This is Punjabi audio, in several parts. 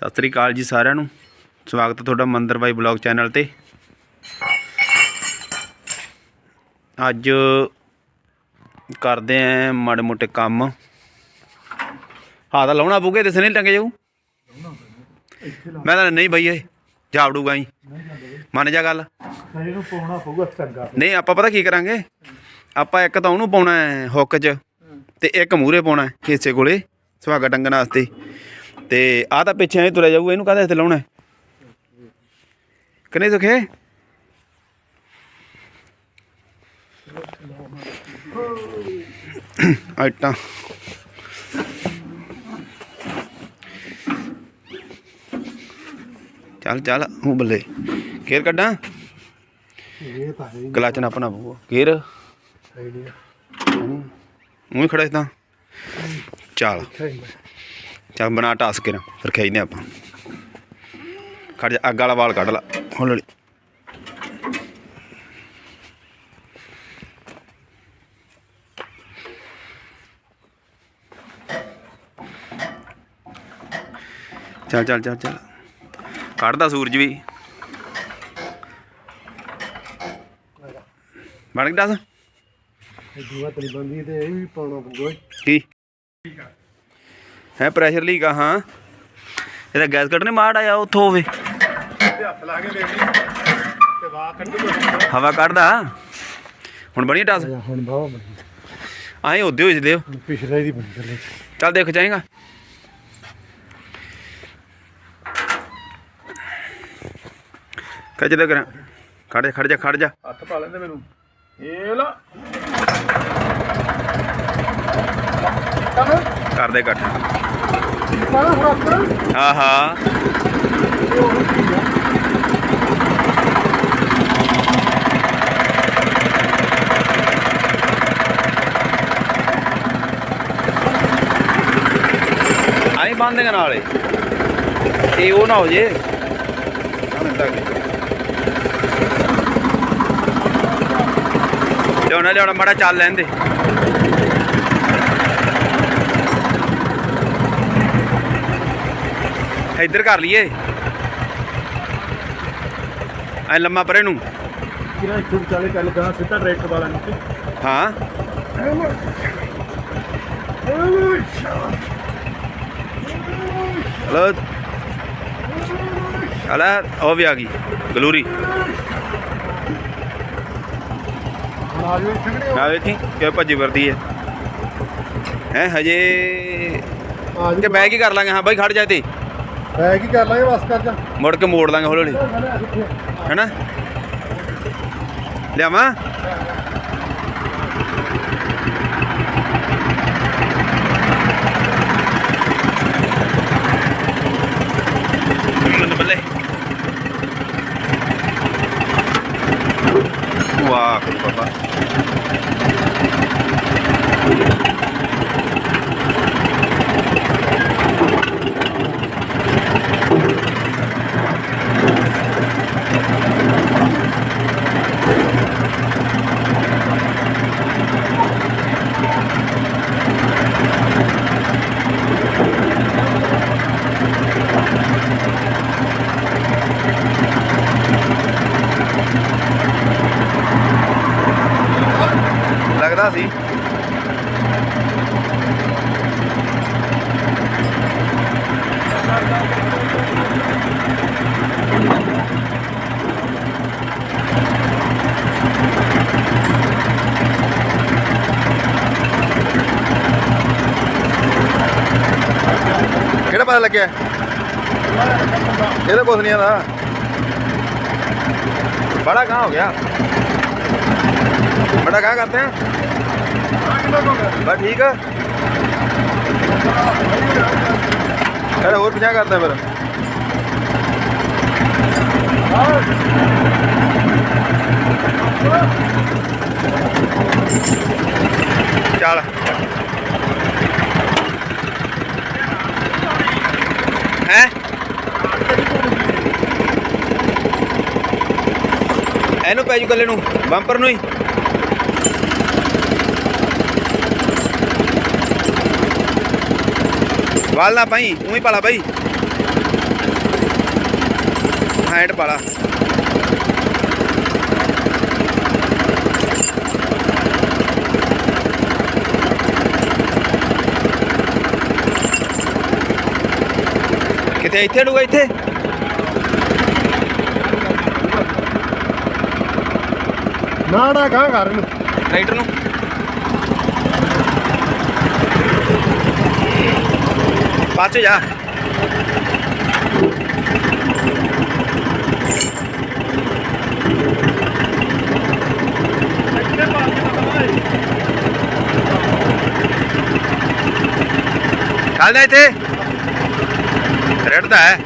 ਸਤਿ ਸ੍ਰੀ ਅਕਾਲ ਜੀ ਸਾਰਿਆਂ ਨੂੰ। ਸਵਾਗਤ ਹੈ ਤੁਹਾਡਾ ਮੰਦਰ ਬਾਈ ਬਲੌਗ ਚੈਨਲ ਤੇ। ਅੱਜ ਕਰਦੇ ਆਂ ਮਾੜੇ ਮੋਟੇ ਕੰਮ। ਹਾਂ, ਤਾਂ ਲਾਉਣਾ ਪਊਗੇ ਤੇ ਸਨੇ ਟੰਗੇ ਜਾਊ। ਮੈਂ ਤਾਂ ਨਹੀਂ ਬਈ ਇਹ ਜਾਵੜੂਗਾ ਹੀ ਮੰਨ ਜਾ ਗੱਲ। ਇਹਨੂੰ ਪਾਉਣਾ ਪਊਗਾ ਚੰਗਾ ਨਹੀਂ, ਆਪਾਂ ਪਤਾ ਕੀ ਕਰਾਂਗੇ? ਆਪਾਂ ਇੱਕ ਤਾਂ ਉਹਨੂੰ ਪਾਉਣਾ ਹੈ ਹੁੱਕ 'ਚ ਤੇ ਇੱਕ ਮੂਰੇ ਪਾਉਣਾ ਹੈ ਹਿੱਸੇ ਕੋਲੇ ਸੁਹਾਗਾ ਟੰਗਣ ਵਾਸਤੇ। ਤੇ ਆਹ ਤਾਂ ਪਿੱਛੇ ਐ ਤੁਰਿਆ ਜਾਊਗਾ ਇਹਨੂੰ ਕਾਹਦੇ ਤੇ ਲਾਉਣਾ ਹੈ? ਕਿ ਨਹੀਂ ਸੁਖੇ? ਆਇਟਾਂ ਚੱਲ ਚੱਲ ਹੂੰ ਬੱਲੇ। ਕੇਰ ਕੱਢਾਂ? ਕਲਚ ਨਾ ਆਪਣਾ ਪਊਗਾ ਕੇਰ ਆਈਡੀਆ। ਮੂੰਹ ਹੀ ਖੜਾ ਤਾਂ ਚੱਲ। ਚੱਲ ਬਣਾ ਟਾਸ ਕੇ ਨਾ ਫਿਰ ਖਿੱਚਦੇ ਆਪਾਂ। ਖੜ ਜਾ ਅੱਗ ਵਾਲਾ ਵਾਲ ਕੱਢ ਲਾ ਹੌਲੀ ਚੱਲ ਚੱਲ ਚੱਲ ਚੱਲ। ਕੱਢਦਾ ਸੂਰਜ ਵੀ। ਬਣ ਗਿਆ ਦੱਸ ਇਹ ਦੂਆ ਤਲੀ ਬੰਦੀ ਤੇ ਇਹ ਵੀ ਪਾਉਣਾ ਪਊਗਾ ਕੀ? ਹੈ ਪ੍ਰੈਸ਼ਰ ਲੀਕ ਆ ਹਾਂ। ਇਹਦਾ ਗੈਸ ਕੱਢਣੇ ਮਾੜ ਆਇਆ ਉੱਥੋਂ ਹੋਵੇ। ਤੇ ਹੱਥ ਲਾ ਕੇ ਦੇਖ ਲਈ ਤੇ ਵਾਹ ਕੱਢੂਗਾ ਹਵਾ ਕੱਢਦਾ। ਹੁਣ ਬਣੀ ਟਾਸ? ਹੁਣ ਬਾਵਾ ਬਣੀ। ਆਏ ਉਹਦੇ ਹੋਏ ਦੇ ਹੁਣ ਪਿਛਲੇ ਦੀ ਬਣੀ ਚੱਲੇ। ਚੱਲ ਦੇਖ ਜਾਏਗਾ। ਕੱਜ ਦੇ ਕਰਾਂ। ਖੜ ਜਾ ਖੜ ਜਾ ਖੜ ਜਾ। ਹੱਥ ਪਾ ਲੈਂਦੇ ਮੈਨੂੰ। ਇਹ ਲਾ। ਕਰ ਦੇ ਕੱਟ ਪਾਣਾ ਫ਼ਰਕ ਆਹਾ ਆਈ ਬੰਦੇਗਾ ਨਾਲੇ ਇਹ ਉਹ ਨਾ ਹੋ ਜੇ। ਲਿਆਉਣਾ ਲਿਆਉਣਾ, ਮੜਾ ਚੱਲ ਲੈਂਦੇ ਇੱਧਰ ਕਰ ਲਈਏ। ਐ ਲੰਮਾ ਪਰੇ ਨੂੰ। ਕਿਹੜਾ ਇੱਥੇ ਵਿਚਾਲੇ ਚੱਲ ਗਾ ਸਿੱਧਾ ਟਰੈਕਟਰ ਵਾਲਾ ਨੀਚੇ। ਹਾਂ। ਹਲੋ। ਹਲਾ ਉਹ ਵੀ ਆ ਗਈ ਗਲੂਰੀ। ਆ ਵੇਖੀ ਕਿ ਭੱਜੀ ਵਰਦੀ ਹੈ ਹੈ ਹਜੇ ਆ ਕਿ ਬੈਗ ਹੀ ਕਰ ਲਾਂਗੇ ਹਾਂ ਬਾਈ ਖੜ ਜਾ ਤੇ ਬੈ ਕੀ ਕਰ ਲਾਂਗੇ ਬਸ ਕਰ ਜਾ ਮੁੜ ਕੇ ਮੋੜ ਲਾਂਗੇ ਹੌਲੀ ਹੌਲੀ ਹੈਨਾ ਲਿਆਵਾਂ ਬੱਲੇ ਬੱਲੇ ਵਾਹ ਕੁੜੀ ਬਾਬਾ ਲੱਗਦਾ ਸੀ ਕਿਹੜਾ ਪਤਾ ਲੱਗਿਆ ਇਹਦਾ ਕੁਛ ਨਹੀਂ ਆਦਾ ਬੜਾ ਕਹਾਂ ਹੋ ਗਿਆ ਬੜਾ ਕਹਾਂ ਕਰਤੇ हैं? ਬਸ ਠੀਕ ਆ ਅਰੇ ਹੋਰ ਪਿਛਾ ਕਰਦਾ ਫਿਰ ਚੱਲ ਹੈ ਇਹਨੂੰ ਪੈ ਜੂ ਕੱਲੇ ਨੂੰ, ਬੰਪਰ ਨੂੰ ਹੀ। ਵਾਲ ਨਾ ਪਾਈ ਉਹੀ ਪਾਲਾ ਬਾਈ। ਹੈਂਡ ਪਾਲਾ। ਕਿਤੇ ਇੱਥੇ ਡੂਗਾ ਇੱਥੇ। ਨਾੜਾ ਗਾਂ ਕਰ ਇਹਨੂੰ। ਟਰੈਕਟਰ ਨੂੰ। ਬਾਅਦ ਚ ਜਾ। ਚੱਲ ਜਾ ਇੱਥੇ। ਰੇੜਦਾ ਹੈ।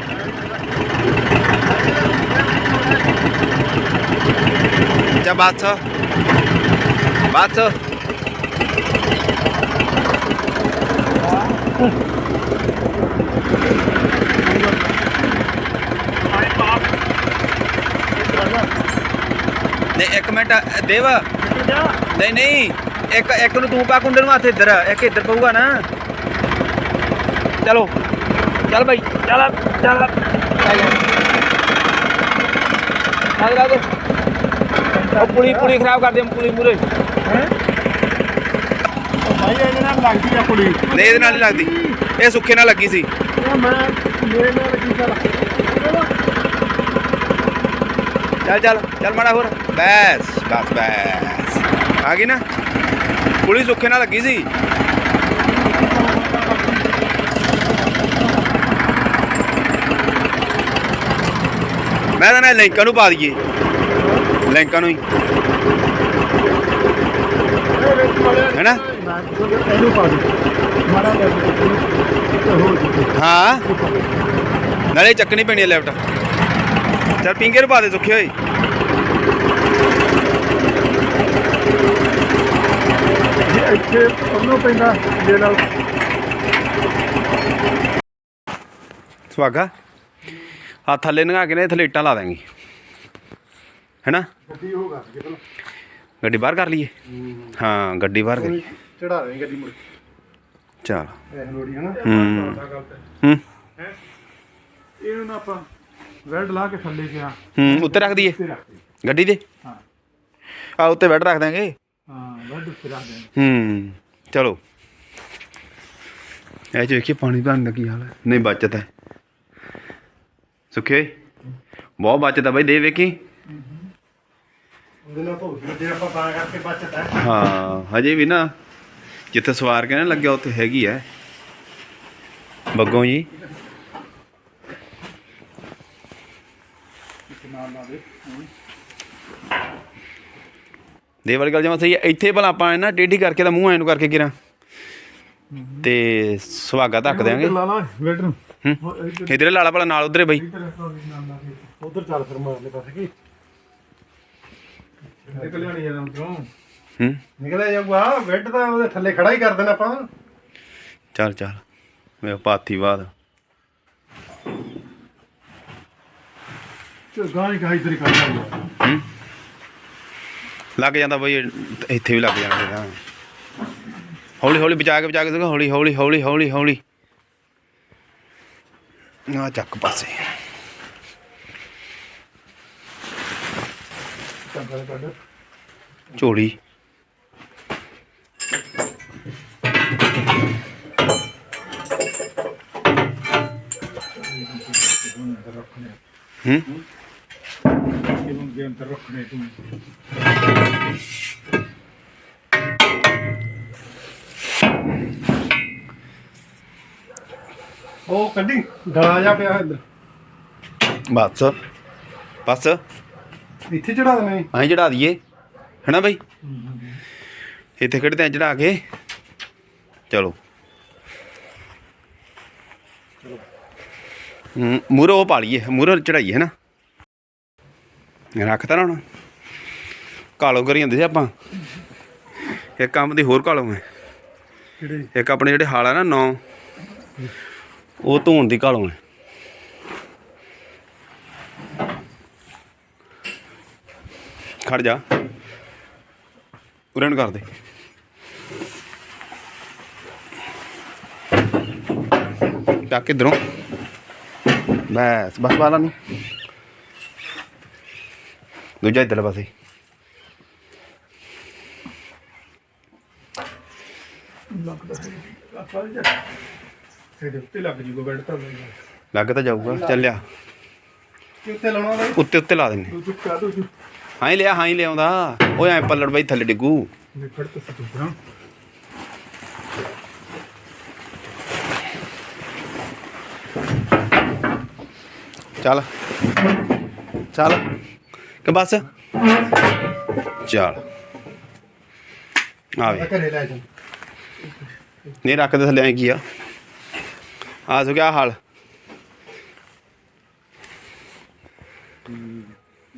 ਜਾ ਬਾਤ ਬਾਤ ਸੋ। ਇੱਕ ਮਿੰਟ, ਦੇਵ। ਨਹੀਂ ਨਹੀਂ। ਇੱਕ ਇੱਕ ਨੂੰ ਤੂੰ ਪਾ ਕੁੰਡੇ ਨੂੰ ਹੱਥ ਇੱਧਰ। ਇੱਕ ਇੱਧਰ ਪਊਗਾ ਨਾ। ਚਲੋ। ਚੱਲ ਭਾਈ ਚੱਲ ਚੱਲ। ਆ ਲਾ ਦੇ। ਉਹ ਪੁਲੀ ਪੁਲੀ ਖਰਾਬ ਕਰ ਦੇ ਪੁਲੀ ਮੂਰੇ। ਭਾਈ ਇਹਦੇ ਨਾਲ ਲੱਗਦੀ ਆ ਕੁੜੀ ਨਹੀਂ ਇਹਦੇ ਨਾਲ ਨਹੀਂ ਲੱਗਦੀ। ਇਹ ਸੁੱਖੇ ਨਾਲ ਲੱਗੀ ਸੀ। ਇਹ ਮੈਂ ਮੇਰੇ ਨਾਲ ਕੀ ਚੱਲ। ਚੱਲ ਚੱਲ ਚੱਲ ਮਾੜਾ ਹੋਰ। ਬੈਸ ਬਸ ਬੈਸ। ਆ ਗਈ ਨਾ। ਪੁਲੀ ਸੁੱਖੇ ਨਾਲ ਲੱਗੀ ਸੀ। ਮੈਂ ਤਾਂ ਨਾ ਲਿੰਕਾਂ ਨੂੰ ਪਾ ਦਈਏ। ਲਿੰਕਾਂ ਨੂੰ ਹੀ। ਹੈਨਾ? ਇਹਨੂੰ ਪਾ ਦੇ ਮਾੜਾ ਕਰ ਹਾਂ। ਨਾਲੇ ਚੱਕਣੀ ਪੈਣੀ ਹੈ ਲੈਫਟ। ਚੱਲ ਪਿੰਗੇ ਨੂੰ ਪਾ ਦੇ ਸੁੱਖੇ ਹੋਏ। ਇੱਥੇ ਉਹਨੂੰ ਪੈਂਦਾ ਜੇ ਨਾਲ ਸੁਹਾਗਾ। ਹੱਥ ਥੱਲੇ ਨਗਾ ਕੇ ਨੇ ਥੱਲੇ ਇੱਟਾਂ ਲਾ ਦਾਂਗੇ ਹੈਨਾ? ਗੱਡੀ ਪਹਿਲਾਂ। ਬਾਹਰ ਕਰ ਲਈਏ? ਹਾਂ। ਗੱਡੀ ਬਾਹਰ ਕਰੀ ਚੜਾ ਦੇ ਗੱਡੀ ਮੁੜ ਚਲ। ਇਹ ਲੋੜੀ ਹਨਾ ਹੂੰ। ਹੂੰ। ਇਹਨੂੰ ਨਾ ਆਪਾਂ ਵੈਲਡ ਲਾ ਕੇ ਥੱਲੇ ਗਿਆ ਹੂੰ ਉੱਤੇ ਰੱਖ ਦਈਏ? ਗੱਡੀ ਦੇ? ਹਾਂ। ਆ ਉੱਤੇ ਬੈੱਡ ਰੱਖ ਦਾਂਗੇ ਹਾਂ ਵੈਲਡ ਉੱਤੇ ਰੱਖ ਦੇ ਹੂੰ ਚਲੋ। ਇਹ ਪਾਣੀ ਭਰਨ ਦਾ ਕੀ ਹਾਲ ਹੈ। ਨਹੀਂ ਬਚਤ ਹੈ। ਸੁੱਖੇ ਬਹੁਤ ਬਚਤ ਹੈ ਬਾਈ ਦੇ ਵੇਖੀ। ਉਹਦੇ ਨਾਲ ਧੋ ਜੇ ਆਪਾਂ ਤਾਂ ਕਰਕੇ ਬਚਤ ਹੈ ਹਾਂ ਹਜੇ ਵੀ ਨਾ ਜਿੱਥੇ ਸਵਾਰ ਕੇ ਨਾ ਲੱਗਿਆ ਉੱਥੇ ਹੈਗੀ ਐ ਬੱਗੋਂ ਜੀ। ਨਾਲ ਲਾ ਦੇ ਦੇ ਵਾਲੀ ਗੱਲ ਜਮਾ ਸਹੀ ਹੈ ਇੱਥੇ ਭਲਾ ਆਪਾਂ ਨਾ ਟੇਢੀ ਕਰਕੇ ਤਾਂ ਮੂੰਹ ਐਨੂੰ ਕਰਕੇ ਗਿਰਾਂ ਤੇ ਸੁਹਾਗਾ ਧੱਕ ਦਿਆਂਗੇ। ਲਾ ਲਾ ਵੈਲਡ ਨੂੰ। ਇਧਰੇ ਲਾਲਾ ਭਲਾ ਨਾਲ ਉਧਰੇ ਬਈ। ਉਧਰ ਚੱਲ ਫਿਰ ਮਾਰਲੇ ਪਾਸੇ ਕੀ? ਨਿਕਲ ਜਾਣੀ ਅੰਦਰੋਂ ਹੂੰ? ਨਿਕਲਿਆ ਜਾਊਗਾ ਬੈੱਡ ਤਾਂ ਉਹਦੇ ਥੱਲੇ ਖੜਾ ਹੀ ਕਰ ਦੇਣਾ ਆਪਾਂ। ਚੱਲ ਚੱਲ। ਗਾਈ ਤਰੀ ਕਰ ਲਿਆ ਹੂੰ? ਲੱਗ ਜਾਂਦਾ ਬਈ ਇੱਥੇ ਵੀ ਲੱਗ ਤਾਂ ਹੌਲੀ ਹੌਲੀ ਬਚਾ ਕੇ ਬਚਾ ਕੇ ਹੌਲੀ ਹੌਲੀ ਹੌਲੀ ਹੌਲੀ ਹੌਲੀ। ਨਾ ਚੱਕ ਪਾਸੇ ਚੱਲ ਕੱਢ ਝੋਲੀ ਹੂੰ ਇਹਨੂੰ ਦੇ ਅੰਦਰ ਰੱਖਣੇ ਤੂੰ ਉਹ ਕੱਢੀ ਡਲਾ ਜਾ ਪਿਆ ਇੱਧਰ। ਬਸ। ਬਸ। ਇੱਥੇ ਚੜਾ ਦੇਣਾ ਈ। ਅਸੀਂ ਚੜਾ ਦਈਏ। ਹੈਨਾ ਬਈ? ਇੱਥੇ ਖੜਦੇ ਆ ਚੜਾ ਕੇ। ਚਲੋ। ਮੂਰੋ ਉਹ ਪਾ ਲਈਏ। ਮੂਰੋ ਚੜਾਈਏ ਹੈਨਾ? ਰੱਖਤਾ ਨਾ ਹੁਣ। ਕਾਲੋ ਕਰੀ ਜਾਂਦੇ ਸੀ ਆਪਾਂ। ਇੱਕ ਕੰਮ ਦੀ ਹੋਰ ਕਾਲੋ ਹੈ ਕਿਹੜੇ ਇੱਕ ਆਪਣੇ ਜਿਹੜੇ ਹਾਲ ਆ ਨਾ ਨੌ। ਉਹ ਧੋਣ ਦੀ ਘਾਲੋਂ ਹੈ। ਖੜ ਜਾ। ਉਰਨ ਕਰ ਦੇ। ਚੱਕ ਇਧਰੋਂ। ਬਸ ਬਸ ਵਾਲਾ ਨੂੰ। ਦੂਜਾ ਇੱਧਰਲੇ ਪਾਸੇ। ਲੱਗਦਾ ਹੈ ਆਪਾਂ ਉੱਤੇ ਲੱਗ ਜੂਗਾ ਤਾਂ ਨਹੀਂ। ਲੱਗ ਤਾਂ ਜਾਊਗਾ ਚੱਲਿਆ ਕਿ ਉੱਤੇ ਲਾਉਣਾ ਬਾਈ? ਉੱਤੇ ਉੱਤੇ ਲਾ ਦਿੰਨੇ। ਹਾਂ ਹੀ ਲਿਆ ਹਾਂ ਹੀ ਲਿਆਉਂਦਾ। ਓਏ ਐ ਪੱਲੜ ਬਈ ਥੱਲੇ ਡਿੱਗੂ। ਤੇ ਚੱਲ। ਚੱਲ। ਕਿ ਬਸ? ਚੱਲ। ਆ ਵੇ। ਘਰੇ ਲੈ ਜਾ ਨਹੀਂ ਰੱਖ ਦੇ ਥੱਲੇ ਐ ਕੀ ਆ? ਆ ਸੋ ਗਿਆ ਹਾਲ।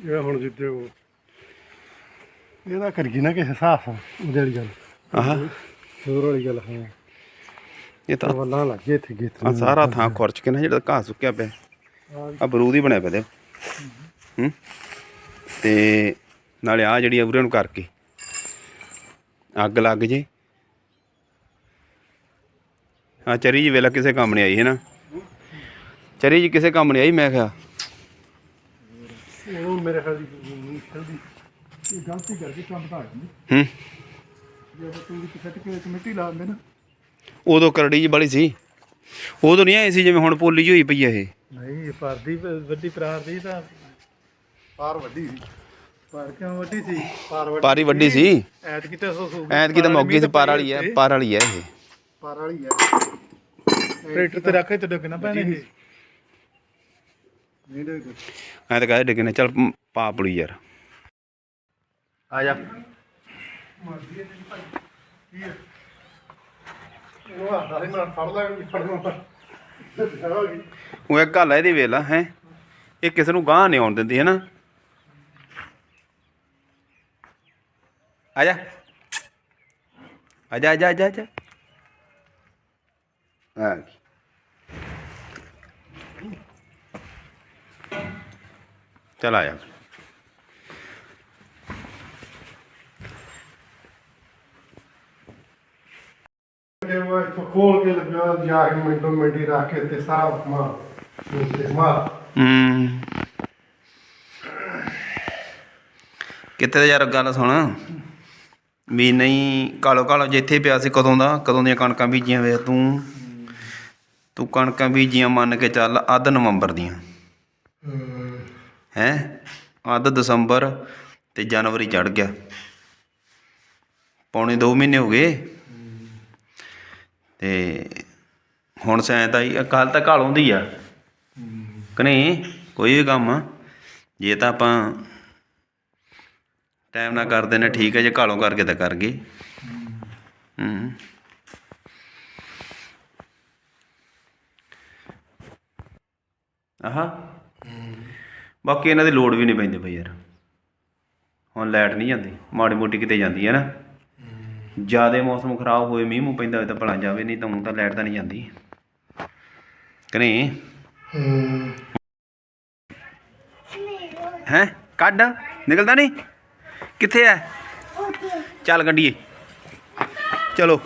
ਇਹ ਹੁਣ ਜਿੱਤੇ ਉਹ ਇਹਦਾ ਕਰ ਗਈ ਨਾ ਕਿਸੇ ਹਿਸਾਬ ਉਹਦੇ ਵਾਲੀ ਗੱਲ। ਆਹ। ਹੋਰ ਵਾਲੀ ਗੱਲ ਹਾਂ। ਇਹ ਤਾਂ ਵੱਲਾਂ ਲੱਗੇ ਇੱਥੇ ਗੀਤ ਆ ਸਾਰਾ ਥਾਂ ਖੁਰਚ ਕੇ ਨਾ ਜਿਹੜਾ ਘਾਹ ਸੁੱਕਿਆ ਪਿਆ। ਆ ਬਰੂਦ ਹੀ ਬਣਿਆ ਪਿਆ ਹੂੰ। ਤੇ ਨਾਲੇ ਆ ਜਿਹੜੀ ਉਰੇ ਨੂੰ ਕਰਕੇ। ਅੱਗ ਲੱਗ ਜੇ। ਆ ਚਰੀ ਜੀ ਵੇਲਾ ਕਿਸੇ ਕੰਮ ਨਹੀਂ ਆਈ ਹੈ ਨਾ ਚਰੀ ਜੀ ਕਿਸੇ ਕੰਮ ਨਹੀਂ ਆਈ ਮੈਂ ਕਿਹਾ। ਉਹ ਮੇਰੇ ਖਿਆਲ ਦੀ ਮੁਸ਼ਕਲ ਦੀ। ਇਹ ਗਲਤੀ ਕਰਕੇ ਕੰਮ ਤਾਂ ਆ ਜਾਂਦੀ। ਹੂੰ। ਜੇ ਤੂੰ ਵੀ ਸੱਟ ਕੇ ਵਿੱਚ ਮਿੱਟੀ ਲਾ ਦਿੰਦੇ ਨਾ। ਉਦੋਂ ਕਰੜੀ ਜੀ ਬੜੀ ਸੀ। ਉਦੋਂ ਨਹੀਂ ਆਈ ਸੀ ਜਿਵੇਂ ਹੁਣ ਪੋਲੀ ਹੋਈ ਪਈ ਆ ਇਹ। ਨਹੀਂ ਪਰਦੀ ਵੱਡੀ ਪ੍ਰਾਰ ਦੀ ਤਾਂ। ਪਾਰ ਵੱਡੀ ਸੀ। ਪਾਰ ਕਿਉਂ ਵੱਡੀ ਸੀ? ਪਾਰ ਵੱਡੀ ਪਾਰੀ ਵੱਡੀ ਸੀ। ਐਤ ਕਿਤੇ ਸੋ ਸੋ ਐਤਕੀ ਤਾਂ ਮੌਗੀ ਸੀ ਪਾਰ ਵਾਲੀ ਹੈ ਪਾਰ ਵਾਲੀ ਹੈ ਇਹ। ਪਾਰ ਵਾਲੀ ਹੈ ਟਰੈਕਟਰ ਤੇ ਰੱਖੇ ਤੇ ਡੱਕਣਾ ਪੈਣੇ ਇਹ। ਨਹੀਂ ਐ ਤਾਂ ਕਹੇ ਡਿੱਗਨੇ ਚੱਲ ਪਾ ਪੁਲੀ ਯਾਰ। ਆ ਜਾ। ਉਹ ਆਦਾ ਸੀ ਫੜ ਲੈ ਫੜਨਾ ਪਰ ਉਹ ਇੱਕ ਗੱਲ ਹੈ ਇਹਦੀ ਵੇਲਾ ਹੈ। ਇਹ ਕਿਸੇ ਨੂੰ ਗਾਂ ਨਹੀਂ ਆਉਣ ਦਿੰਦੀ ਹੈ ਨਾ ਆ ਜਾ ਆ ਜਾ ਆ ਜਾ ਆ ਜਾ। ਆ ਜਾ ਆ ਗਈ। ਚੱਲ ਆ ਜਾ। ਜੇ ਉਹ ਇੱਥੋਂ ਖੋਲ ਕੇ ਲੱਗਾ ਜਾ ਕੇ ਮਿੰਟੋ ਮਿੰਟੀ ਰੱਖ ਕੇ ਤੇ ਸਾਰਾ ਮਾਰ ਤੇ ਮਾਰ। ਹੂੰ। ਕਿਤੇ ਯਾਰ ਗੱਲ ਸੁਣ? ਵੀ ਨਹੀਂ ਕਾਲੋ ਕਾਲੋ ਜਿੱਥੇ ਪਿਆ ਸੀ ਕਦੋਂ ਦਾ ਕਦੋਂ ਦੀਆਂ ਕਣਕਾਂ ਬੀਜੀਆਂ ਵੇ ਤੂੰ? ਤੂੰ ਕਣਕਾਂ ਬੀਜੀਆਂ ਮੰਨ ਕੇ ਚੱਲ ਅੱਧ ਨਵੰਬਰ ਦੀਆਂ। ਹੈ? ਅੱਧ ਦਸੰਬਰ ਤੇ ਜਨਵਰੀ ਚੜ ਗਿਆ। ਪੌਣੇ 2 ਮਹੀਨੇ ਹੋ ਗਏ। ਤੇ ਹੁਣ ਸੈਂ ਆਈ ਕੱਲ ਤਾਂ ਘਾਲ ਹੁੰਦੀ ਆ। ਕਿ ਨਹੀਂ? ਕੋਈ ਵੀ ਕੰਮ। ਆ, ਜੇ ਤਾਂ ਆਪਾਂ ਟਾਈਮ ਨਾਲ ਕਰਦੇ ਨੇ ਠੀਕ ਹੈ ਜੇ ਘਾਲੋਂ ਕਰਕੇ ਤਾਂ ਕਰ ਗਏ। ਹੂੰ। ਆਹਾ। ਬਾਕੀ ਇਹਨਾਂ ਦੀ ਲੋੜ ਵੀ ਨਹੀਂ ਪੈਂਦੀ ਬਈ ਯਾਰ। ਹੁਣ ਲਾਈਟ ਨਹੀਂ ਜਾਂਦੀ, ਮਾੜੀ ਮੋਟੀ ਕਿਤੇ ਜਾਂਦੀ ਹੈ ਨਾ। ਜਿਆਦੇ ਮੌਸਮ ਖਰਾਬ ਹੋਏ, ਮੀਂਹ ਮੂੰਹ ਪੈਂਦਾ ਹੋਵੇ ਤਾਂ ਭਲਾ ਜਾਵੇ, ਨਹੀਂ ਤਾਂ ਹੁਣ ਤਾਂ ਲਾਈਟ ਤਾਂ ਨਹੀਂ ਜਾਂਦੀ। ਕਿ ਨਹੀਂ? ਹੈ? ਕੱਢ। ਨਿਕਲਦਾ ਨਹੀਂ? ਕਿੱਥੇ ਐ? ਚੱਲ ਗੱਡੀਏ। ਚਲੋ।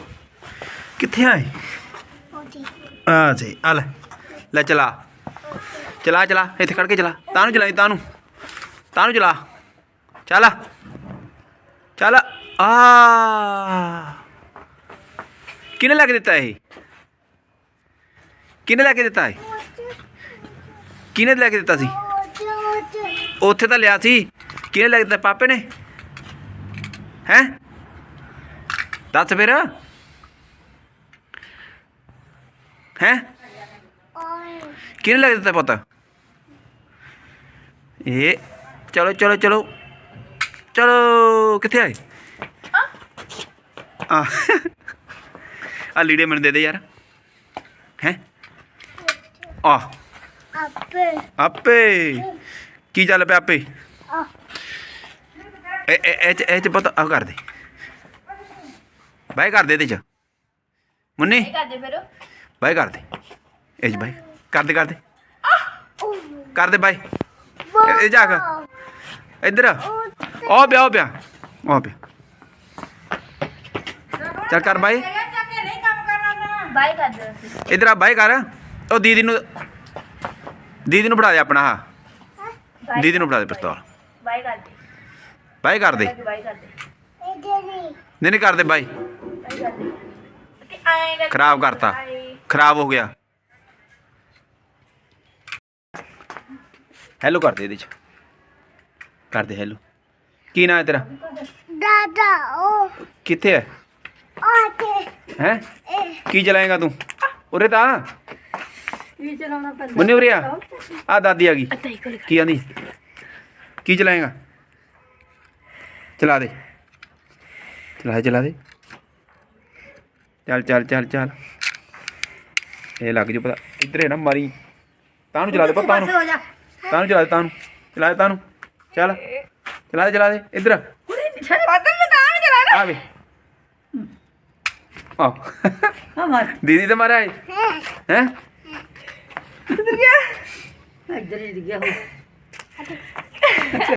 ਕਿੱਥੇ ਆਏ ਆ ਜੀ ਆ ਲੈ। ਲੈ ਚਲਾ। ਚਲਾ ਚਲਾ, ਇੱਥੇ ਖੜ ਕੇ ਚਲਾ। ਤਾਂ ਨੂੰ ਚਲਾਈ ਤਾਂ ਨੂੰ ਤਾਂ ਨੂੰ ਚਲਾ। ਚੱਲ। ਚੱਲ। ਆ। ਕਿਹਨੇ ਲੈ ਕੇ ਦਿੱਤਾ ਇਹ? ਕਿਹਨੇ ਲੈ ਕੇ ਦਿੱਤਾ ਇਹ? ਕਿਹਨੇ ਲੈ ਕੇ ਦਿੱਤਾ ਸੀ? ਉੱਥੇ ਤਾਂ ਲਿਆ ਸੀ। ਕਿਹਨੇ ਲੈ ਕੇ ਦਿੱਤਾ? ਪਾਪੇ ਨੇ? ਹੈ? ਦੱਸ ਫਿਰ। ਹੈ? ਕਿਹਨੇ ਲੈ ਕੇ ਦਿੱਤਾ ਪੁੱਤ? ਇਹ ਚਲੋ ਚਲੋ ਚਲੋ ਚਲੋ ਕਿੱਥੇ ਆਏ ਆ ਆ ਲੀੜੇ ਮੈਨੂੰ ਦੇ ਦੇ ਯਾਰ ਹੈ ਆ ਆਪੇ ਆਪੇ ਕੀ ਚੱਲ ਪਿਆ ਆਪੇ ਆ ਇਹ ਇਹ ਇਹ ਚ ਇਹ ਚ ਪਤਾ ਆ ਕਰ ਦੇ ਬਾਈ ਕਰ ਦੇ ਇਹਦੇ ਚ ਮੁੰਨੀ ਕਰਦੇ ਫਿਰ ਬਾਈ ਕਰ ਦੇ ਇਹ ਚ ਕਰ ਦੇ ਕਰ ਦੇ ਕਰ ਦੇ ਇਹ- ਜਾ ਕੇ। ਇੱਧਰ ਆ। ਉਹ ਪਿਆ ਉਹ ਪਿਆ। ਚੱਲ ਕਰ ਬਾਈ। ਬਾਈ ਕਰਦੇ ਫਿਰ ਇੱਧਰ ਆ ਬਾਈ ਕਰ। ਉਹ ਦੀਦੀ ਨੂੰ ਦੀਦੀ ਨੂੰ ਫੜਾ ਦੇ ਆਪਣਾ ਹਾਂ ਦੀਦੀ ਨੂੰ ਫੜਾ ਦੇ ਪਿਸਤੌਲ। ਬਾਈ। ਕਰਦੇ ਬਾਈ ਕਰ ਦੇ। ਬਾਈ ਕਰ ਦੇ। ਨਹੀਂ ਨਹੀਂ ਕਰ ਦੇ ਬਾਈ। ਕਰ ਦੇ। ਖਰਾਬ ਕਰਤਾ। ਖਰਾਬ ਹੋ ਗਿਆ। ਹੈਲੋ ਕਰ ਦੇ ਇਹਦੇ ਚ। ਕਰ ਦੇ ਹੈਲੋ ਕੀ ਨਾਂ ਹੈ ਤੇਰਾ? ਦਾਦਾ ਉਹ। ਕਿੱਥੇ ਹੈ? ਆਤੇ ਹੈ? ਕੀ ਚਲਾਏਗਾ ਤੂੰ? ਉਰੇ ਤਾਂ। ਆ। ਇਹ ਚਲਾਉਣਾ ਪੈਂਦਾ? ਮੁੰਨੇ ਉਰੇ ਆ। ਆ ਦਾਦੀ ਆ ਗਈ। ਕੋਲ ਕੀ ਆਂਦੀ? ਕੀ ਚਲਾਏਗਾ? ਚਲਾ ਦੇ। ਚਲਾ ਦੇ ਚਲਾ ਦੇ। ਚੱਲ ਚੱਲ ਚੱਲ ਚੱਲ। ਇਹ ਲੱਗ ਜੂ ਪਤਾ। ਇੱਧਰ ਹੈ ਨਾ ਮਾਰੀ। ਤਾਂ ਨੂੰ ਚਲਾ ਦੇ ਪਤਾ ਨੂੰ। ਹੋ ਜਾ। ਤਾਂ ਨੂੰ ਚਲਾ ਦੇ ਤਾਂ ਨੂੰ ਚਲਾ ਦੇ ਤਾਂ ਨੂੰ ਚੱਲ। ਚਲਾ ਦੇ ਚਲਾ ਦੇ। ਇੱਧਰ। ਪਤਨ ਨੂੰ ਤਾਂ ਚਲਾ ਆ ਵੇ। ਆ ਹਾਂ ਮਾਰ ਦੀਦੀ ਤੇ ਮਾਰਿਆ ਹੈ? ਕਿੱਧਰ ਗਿਆ ਇੱਧਰ ਹੀ ਗਿਆ ਹੋ